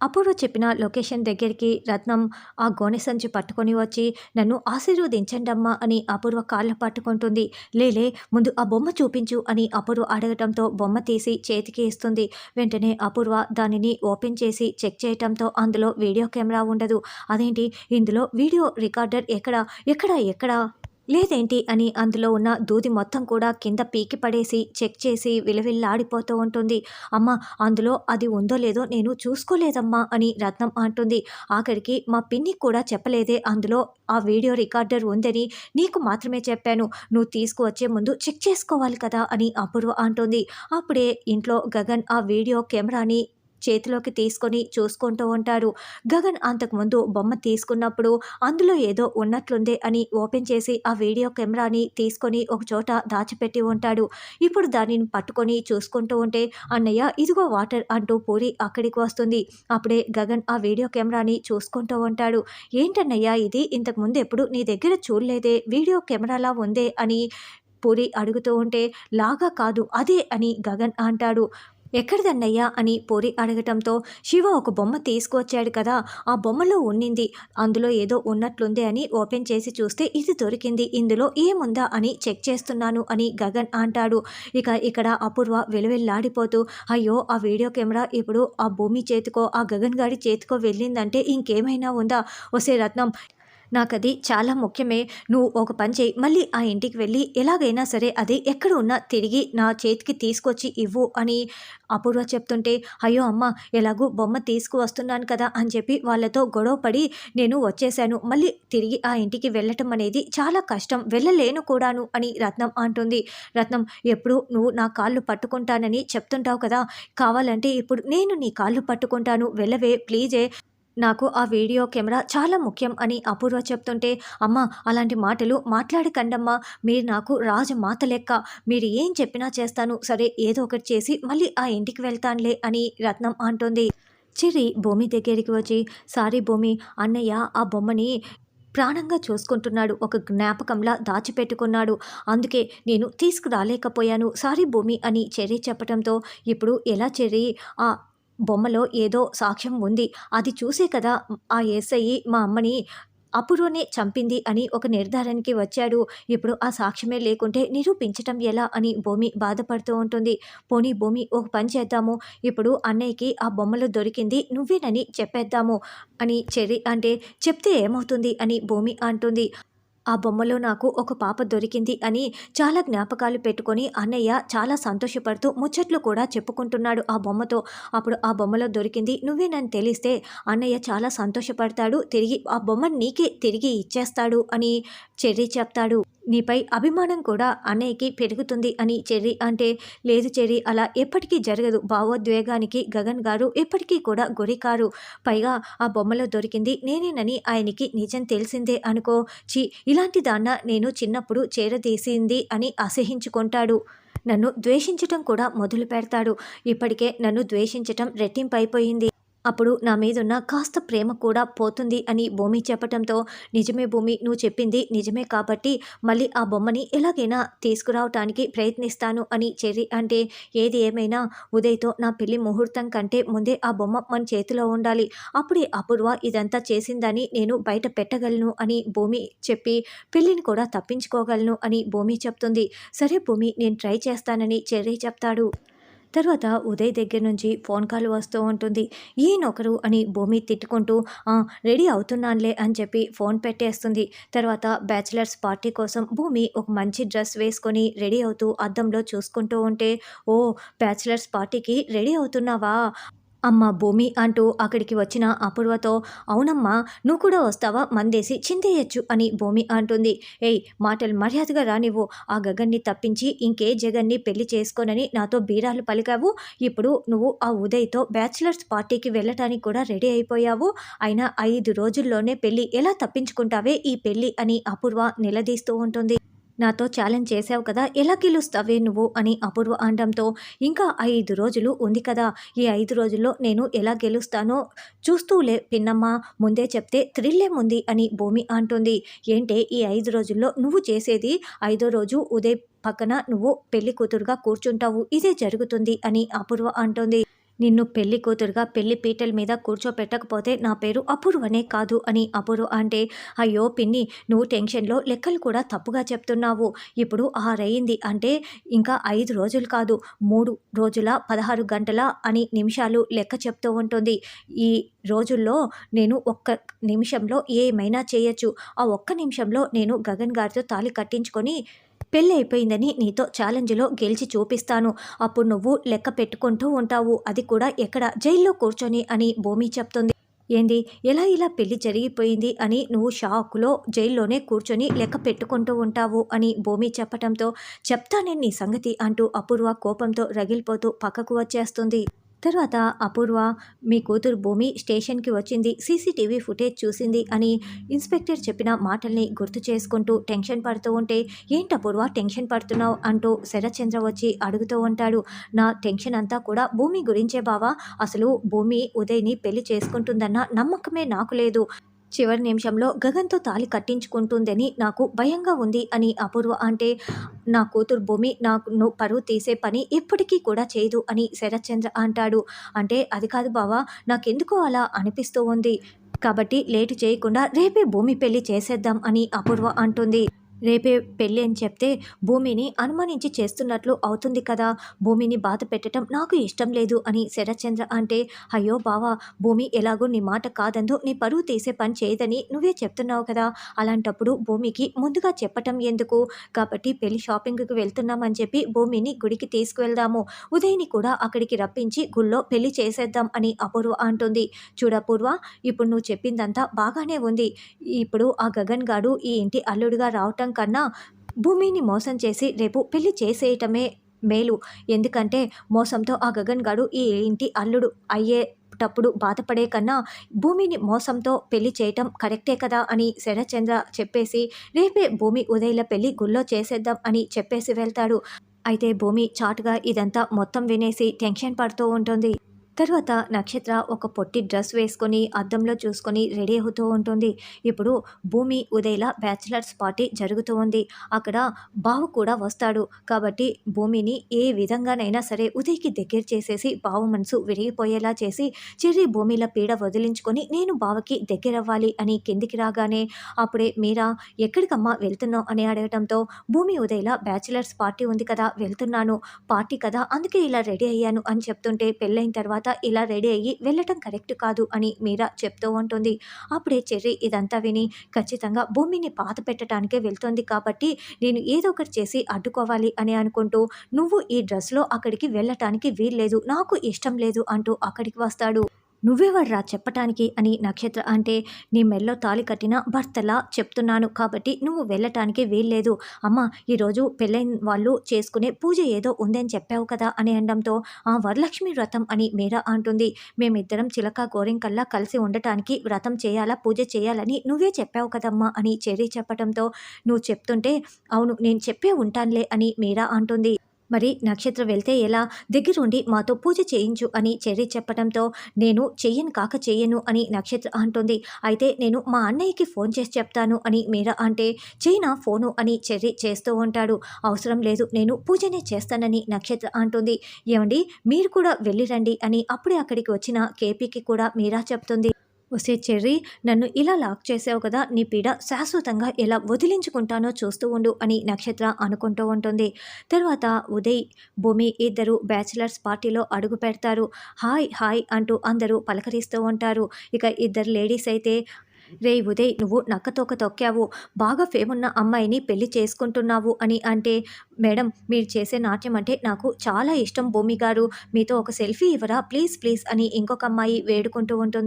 అపూర్వ చెప్పిన లొకేషన్ దగ్గరికి రత్నం ఆ గోనె సంచి పట్టుకొని వచ్చి నన్ను ఆశీర్వదించండమ్మా అని అపూర్వ కాళ్ళ పట్టుకుంటుంది. లేలే ముందు ఆ బొమ్మ చూపించు అని అపూర్వ అడగటంతో బొమ్మ తీసి చేతికి ఇస్తుంది. వెంటనే అపూర్వ దానిని ఓపెన్ చేసి చెక్ చేయటంతో అందులో వీడియో కెమెరా ఉండదు. అదేంటి? ఇందులో వీడియో రికార్డర్ ఎక్కడ? ఎక్కడ? ఎక్కడ? లేదేంటి అని అందులో ఉన్న దూది మొత్తం కూడా కింద పీకి పడేసి చెక్ చేసి విలవిల్లాడిపోతూ ఉంటుంది. అమ్మ అందులో అది ఉందో లేదో నేను చూసుకోలేదమ్మా అని రత్నం అంటుంది. ఆఖరికి మా పిన్ని కూడా చెప్పలేదే అందులో ఆ వీడియో రికార్డర్ ఉందని నీకు మాత్రమే చెప్పాను. నువ్వు తీసుకువచ్చే ముందు చెక్ చేసుకోవాలి కదా అని అపూర్వ అంటుంది. అప్పుడే ఇంట్లో గగన్ ఆ వీడియో కెమెరాని చేతిలోకి తీసుకొని చూసుకుంటూ ఉంటాడు. గగన్ అంతకుముందు బొమ్మ తీసుకున్నప్పుడు అందులో ఏదో ఉన్నట్లుందే అని ఓపెన్ చేసి ఆ వీడియో కెమెరాని తీసుకొని ఒక చోట దాచిపెట్టి ఉంటాడు. ఇప్పుడు దానిని పట్టుకొని చూసుకుంటూ ఉంటే అన్నయ్య ఇదిగో వాటర్ అంటూ పూరి అక్కడికి వస్తుంది. అప్పుడే గగన్ ఆ వీడియో కెమెరాని చూసుకుంటూ ఉంటాడు. ఏంటన్నయ్య ఇది? ఇంతకుముందు ఎప్పుడు నీ దగ్గర చూడలేదే వీడియో కెమెరాలా ఉందే అని పూరి అడుగుతూ ఉంటే లాగా కాదు అదే అని గగన్ అంటాడు. ఎక్కడిదన్నయ్యా అని పూరి అడగటంతో శివ ఒక బొమ్మ తీసుకువచ్చాడు కదా ఆ బొమ్మలో ఉన్నింది. అందులో ఏదో ఉన్నట్లుంది అని ఓపెన్ చేసి చూస్తే ఇది దొరికింది. ఇందులో ఏముందా అని చెక్ చేస్తున్నాను అని గగన్ అంటాడు. ఇక ఇక్కడ అపూర్వ వెలువెల్లాడిపోతూ అయ్యో ఆ వీడియో కెమెరా ఇప్పుడు ఆ భూమి చేతికో ఆ గగన్ గాడి చేతికో వెళ్ళిందంటే ఇంకేమైనా ఉందా? వసే రత్నం నాకది చాలా ముఖ్యమే. నువ్వు ఒక పని చేయి. మళ్ళీ ఆ ఇంటికి వెళ్ళి ఎలాగైనా సరే అది ఎక్కడ ఉన్నా తిరిగి నా చేతికి తీసుకొచ్చి ఇవ్వు అని అపూర్వ చెప్తుంటే అయ్యో అమ్మ ఎలాగూ బొమ్మ తీసుకువస్తున్నాను కదా అని చెప్పి వాళ్ళతో గొడవ పడి నేను వచ్చేసాను మళ్ళీ తిరిగి ఆ ఇంటికి వెళ్ళటం అనేది చాలా కష్టం. వెళ్ళలేను కూడాను అని రత్నం అంటుంది. రత్నం ఎప్పుడు నువ్వు నా కాళ్ళు పట్టుకుంటానని చెప్తుంటావు కదా. కావాలంటే ఇప్పుడు నేను నీ కాళ్ళు పట్టుకుంటాను. వెళ్ళవే ప్లీజే నాకు ఆ వీడియో కెమెరా చాలా ముఖ్యం అని అపూర్వ చెప్తుంటే అమ్మ అలాంటి మాటలు మాట్లాడకండమ్మా. మీరు నాకు రాజమాత లెక్క. మీరు ఏం చెప్పినా చేస్తాను. సరే ఏదో ఒకటి చేసి మళ్ళీ ఆ ఇంటికి వెళ్తానులే అని రత్నం అంటుంది. చిరి భూమి దగ్గరికి వచ్చి సారీ భూమి అన్నయ్య ఆ బొమ్మని ప్రాణంగా చూసుకుంటున్నాడు. ఒక జ్ఞాపకంలా దాచిపెట్టుకున్నాడు. అందుకే నేను తీసుకురాలేకపోయాను. సారీ భూమి అని చెర్రీ చెప్పడంతో ఇప్పుడు ఎలా చెర్రీ? ఆ బొమ్మలో ఏదో సాక్ష్యం ఉంది. అది చూసే కదా ఆ ఎస్ఐ మా అమ్మని అప్పుడునే చంపింది అని ఒక నిర్ధారణకి వచ్చాడు. ఇప్పుడు ఆ సాక్ష్యమే లేకుంటే నిరూపించటం ఎలా అని భూమి బాధపడుతూ ఉంటుంది. పోనీ భూమి ఒక పని చేద్దాము. ఇప్పుడు అన్నయ్యకి ఆ బొమ్మలో దొరికింది నువ్వేనని చెప్పేద్దాము అని చెరి అంటే చెప్తే ఏమవుతుంది అని భూమి అంటుంది. ఆ బొమ్మలో నాకు ఒక పాప దొరికింది అని చాలా జ్ఞాపకాలు పెట్టుకొని అన్నయ్య చాలా సంతోషపడుతూ ముచ్చట్లు కూడా చెప్పుకుంటున్నాడు ఆ బొమ్మతో. అప్పుడు ఆ బొమ్మలో దొరికింది నువ్వే నన్ను తెలిస్తే అన్నయ్య చాలా సంతోషపడతాడు తిరిగి ఆ బొమ్మ నీకే తిరిగి ఇచ్చేస్తాడు అని చెర్రీ చెప్తాడు. నీపై అభిమానం కూడా అన్నయ్యకి పెరుగుతుంది అని చెర్రీ అంటే లేదు చెర్రీ అలా ఎప్పటికీ జరగదు. భావోద్వేగానికి గగన్ గారు ఎప్పటికీ కూడా గురికారు. పైగా ఆ బొమ్మలో దొరికింది నేనేనని ఆయనకి నిజం తెలిసిందే అనుకో చి ఇలాంటి దాన్న నేను చిన్నప్పుడు చేరదీసింది అని అసహించుకుంటాడు. నన్ను ద్వేషించటం కూడా మొదలు పెడతాడు ఇప్పటికే నన్ను ద్వేషించటం రెట్టింపైపోయింది. అప్పుడు నా మీదున్న కాస్త ప్రేమ కూడా పోతుంది అని భూమి చెప్పటంతో నిజమే భూమి నువ్వు చెప్పింది నిజమే కాబట్టి మళ్ళీ ఆ బొమ్మని ఎలాగైనా తీసుకురావటానికి ప్రయత్నిస్తాను అని చెర్రి అంటే ఏది ఏమైనా ఉదయ్తో నా పెళ్ళి ముహూర్తం కంటే ముందే ఆ బొమ్మ మన చేతిలో ఉండాలి. అప్పుడే అపూర్వ ఇదంతా చేసిందని నేను బయట పెట్టగలను అని భూమి చెప్పి పెళ్ళిని కూడా తప్పించుకోగలను అని భూమి చెప్తుంది. సరే భూమి నేను ట్రై చేస్తానని చెర్రి చెప్తాడు. తర్వాత ఉదయ్ దగ్గర నుంచి ఫోన్ కాల్ వస్తూ ఉంటుంది. ఈయనొకరు అని భూమి తిట్టుకుంటూ రెడీ అవుతున్నానులే అని చెప్పి ఫోన్ పెట్టేస్తుంది. తర్వాత బ్యాచిలర్స్ పార్టీ కోసం భూమి ఒక మంచి డ్రెస్ వేసుకొని రెడీ అవుతూ అద్దంలో చూసుకుంటూ ఉంటే ఓ బ్యాచిలర్స్ పార్టీకి రెడీ అవుతున్నావా? అమ్మ భూమి అంటూ అక్కడికి వచ్చిన అపూర్వతో అవునమ్మా నువ్వు కూడా వస్తావా? మందేసి చిందేయచ్చు అని భూమి అంటుంది. ఏయ్ మాటలు మర్యాదగా రానివ్వు ఆ గగన్ని తప్పించి ఇంకే జగన్ని పెళ్ళి చేసుకోనని నాతో బీరాలు పలికావు. ఇప్పుడు నువ్వు ఆ ఉదయ్తో బ్యాచిలర్స్ పార్టీకి వెళ్ళటానికి కూడా రెడీ అయిపోయావు. అయినా ఐదు రోజుల్లోనే పెళ్ళి ఎలా తప్పించుకుంటావే ఈ పెళ్ళి అని అపూర్వ నిలదీస్తూ ఉంటుంది. నాతో ఛాలెంజ్ చేసావు కదా ఎలా గెలుస్తావే నువ్వు? అని అపూర్వ అనడంతో ఇంకా ఐదు రోజులు ఉంది కదా ఈ ఐదు రోజుల్లో నేను ఎలా గెలుస్తానో చూస్తూలే పిన్నమ్మ ముందే చెప్తే థ్రిల్లేముంది అని భూమి అంటుంది. ఏంటే ఈ ఐదు రోజుల్లో నువ్వు చేసేది ఐదో రోజు ఉదయ్ పక్కన నువ్వు పెళ్ళి కూతురుగా కూర్చుంటావు ఇదే జరుగుతుంది అని అపూర్వ అంటుంది. నిన్ను పెళ్ళి కూతురుగా పెళ్ళి పీటల మీద కూర్చోపెట్టకపోతే నా పేరు అపూర్వనే కాదు అని అపూర్వ అంటే అయ్యో పిన్ని నువ్వు టెన్షన్లో లెక్కలు కూడా తప్పుగా చెప్తున్నావు. ఇప్పుడు ఆరయింది అంటే ఇంకా ఐదు రోజులు కాదు మూడు రోజుల పదహారు గంటల అని నిమిషాలు లెక్క చెప్తూ ఉంటుంది. ఈ రోజుల్లో నేను ఒక్క నిమిషంలో ఏమైనా చేయొచ్చు. ఆ ఒక్క నిమిషంలో నేను గగన్ గారితో తాళి కట్టించుకొని పెళ్ళి అయిపోయిందని నీతో ఛాలెంజ్లో గెలిచి చూపిస్తాను. అప్పుడు నువ్వు లెక్క పెట్టుకుంటూ ఉంటావు. అది కూడా ఎక్కడ? జైల్లో కూర్చొని అని భూమి చెప్తుంది. ఏంది? ఎలా ఇలా పెళ్ళి జరిగిపోయింది అని నువ్వు షాక్లో జైల్లోనే కూర్చొని లెక్క పెట్టుకుంటూ ఉంటావు అని భూమి చెప్పటంతో చెప్తానే నీ సంగతి అంటూ అపూర్వ కోపంతో రగిలిపోతూ పక్కకు వచ్చేస్తుంది. తర్వాత అపూర్వ మీ కూతురు భూమి స్టేషన్కి వచ్చింది సీసీటీవీ ఫుటేజ్ చూసింది అని ఇన్స్పెక్టర్ చెప్పిన మాటల్ని గుర్తు చేసుకుంటూ టెన్షన్ పడుతూ ఉంటే ఏంటి అపూర్వ టెన్షన్ పడుతున్నావు? అంటూ శరత్చంద్ర వచ్చి అడుగుతూ ఉంటాడు. నా టెన్షన్ అంతా కూడా భూమి గురించే బావా అసలు భూమి ఉదయ్ని పెళ్ళి చేసుకుంటుందన్న నమ్మకమే నాకు లేదు. చివరి నిమిషంలో గగన్తో తాలి కట్టించుకుంటుందని నాకు భయంగా ఉంది అని అపూర్వ అంటే నా కూతురు భూమి నాకు పరువు తీసే పని ఎప్పటికీ కూడా చేయదు అని శరత్చంద్ర అంటాడు. అంటే అది కాదు బావా నాకెందుకో అలా అనిపిస్తూ ఉంది. కాబట్టి లేటు చేయకుండా రేపే భూమి పెళ్ళి చేసేద్దాం అని అపూర్వ అంటుంది. రేపే పెళ్ళి అని చెప్తే భూమిని అనుమానించి చేస్తున్నట్లు అవుతుంది కదా. భూమిని బాధ పెట్టడం నాకు ఇష్టం లేదు అని శరత్చంద్ర అంటే అయ్యో బావా భూమి ఎలాగో నీ మాట కాదందు నీ పరువు తీసే పని చేయదని నువ్వే చెప్తున్నావు కదా. అలాంటప్పుడు భూమికి ముందుగా చెప్పటం ఎందుకు? కాబట్టి పెళ్ళి షాపింగ్కి వెళ్తున్నామని చెప్పి భూమిని గుడికి తీసుకువెళ్దాము. ఉదయ్ని కూడా అక్కడికి రప్పించి గుళ్ళో పెళ్ళి చేసేద్దాం అని అపూర్వ అంటుంది. చూడపూర్వ ఇప్పుడు నువ్వు చెప్పిందంతా బాగానే ఉంది. ఇప్పుడు ఆ గగన్ గాడు ఈ ఇంటి అల్లుడుగా రావటం కన్నా భూమిని మోసం చేసి రేపు పెళ్ళి చేసేయటమే మేలు. ఎందుకంటే మోసంతో ఆ గగన్ గాడు ఈ ఇంటి అల్లుడు అయ్యేటప్పుడు బాధపడే కన్నా భూమిని మోసంతో పెళ్ళి చేయటం కరెక్టే కదా అని శరచంద్ర చెప్పేసి రేపే భూమి ఉదయల పెళ్ళి గుళ్ళో చేసేద్దాం అని చెప్పేసి వెళ్తాడు. అయితే భూమి చాటుగా ఇదంతా మొత్తం వినేసి టెన్షన్ పడుతూ ఉంటుంది. తర్వాత నక్షత్ర ఒక పొట్టి డ్రెస్ వేసుకొని అద్దంలో చూసుకొని రెడీ అవుతూ ఉంటుంది. ఇప్పుడు భూమి ఉదయల బ్యాచిలర్స్ పార్టీ జరుగుతూ ఉంది. అక్కడ బావ కూడా వస్తాడు. కాబట్టి భూమిని ఏ విధంగానైనా సరే ఉదయ్కి దగ్గర చేసేసి బావ మనసు విరిగిపోయేలా చేసి చెర్రి భూమిల పీడ వదిలించుకొని నేను బావకి దగ్గర అవ్వాలి అని కిందికి రాగానే అప్పుడే మీరా ఎక్కడికమ్మా వెళ్తున్నావు? అని అడగటంతో భూమి ఉదయల బ్యాచిలర్స్ పార్టీ ఉంది కదా వెళ్తున్నాను. పార్టీ కదా అందుకే ఇలా రెడీ అయ్యాను అని చెప్తుంటే పెళ్ళైన తర్వాత ఇలా రెడీ అయ్యి వెళ్ళటం కరెక్ట్ కాదు అని మీరా చెప్తూ ఉంటుంది. అప్పుడే చెర్రి ఇదంతా విని ఖచ్చితంగా భూమిని పాత పెట్టడానికే వెళ్తుంది కాబట్టి నేను ఏదో ఒకటి చేసి అడ్డుకోవాలి అని అనుకుంటూ నువ్వు ఈ డ్రెస్లో అక్కడికి వెళ్ళటానికి వీల్లేదు నాకు ఇష్టం లేదు అంటూ అక్కడికి వస్తాడు. నువ్వెవర్రా చెప్పటానికి అని నక్షత్ర అంటే నీ మెల్లో తాలి కట్టిన భర్తలా చెప్తున్నాను కాబట్టి నువ్వు వెళ్ళటానికి వీల్లేదు. అమ్మ ఈరోజు పెళ్ళైన వాళ్ళు చేసుకునే పూజ ఏదో ఉందని చెప్పావు కదా అని అనడంతో ఆ వరలక్ష్మి వ్రతం అని మీరా అంటుంది. మేమిద్దరం చిలక గోరింకల్లా కలిసి ఉండటానికి వ్రతం చేయాలా పూజ చేయాలని నువ్వే చెప్పావు కదమ్మా అని చెర్రీ చెప్పడంతో నువ్వు చెప్తుంటే అవును నేను చెప్పే ఉంటానులే అని మీరా అంటుంది. మరి నక్షత్ర వెళ్తే ఎలా? దగ్గరుండి మాతో పూజ చేయించు అని చెర్రి చెప్పడంతో నేను చెయ్యను కాక చెయ్యను అని నక్షత్ర అంటుంది. అయితే నేను మా అన్నయ్యకి ఫోన్ చేసి చెప్తాను అని మీరా అంటే చైనా ఫోను అని చెర్రి చేస్తూ ఉంటాడు. అవసరం లేదు నేను పూజనే చేస్తానని నక్షత్ర అంటుంది. ఏమండి మీరు కూడా వెళ్ళిరండి అని అప్పుడే అక్కడికి వచ్చిన కేపీకి కూడా మీరా చెప్తుంది. వస్తే చెర్రీ నన్ను ఇలా లాక్ చేసావు కదా నీ పీడ శాశ్వతంగా ఎలా వదిలించుకుంటానో చూస్తూ ఉండు అని నక్షత్ర అనుకుంటూ ఉంటుంది. తర్వాత ఉదయ్ భూమి ఇద్దరు బ్యాచిలర్స్ పార్టీలో అడుగు పెడతారు. హాయ్ హాయ్ అంటూ అందరూ పలకరిస్తూ ఉంటారు. ఇక ఇద్దరు లేడీస్ అయితే రే ఉదయ్ నువ్వు నక్కతోక తొక్కావు బాగా ఫేమున్న అమ్మాయిని పెళ్ళి చేసుకుంటున్నావు అని అంటే మేడం మీరు చేసే నాట్యం అంటే నాకు చాలా ఇష్టం భూమి గారు మీతో ఒక సెల్ఫీ ఇవ్వరా ప్లీజ్ ప్లీజ్ అని ఇంకొక అమ్మాయి వేడుకుంటూ ఉంటుంది.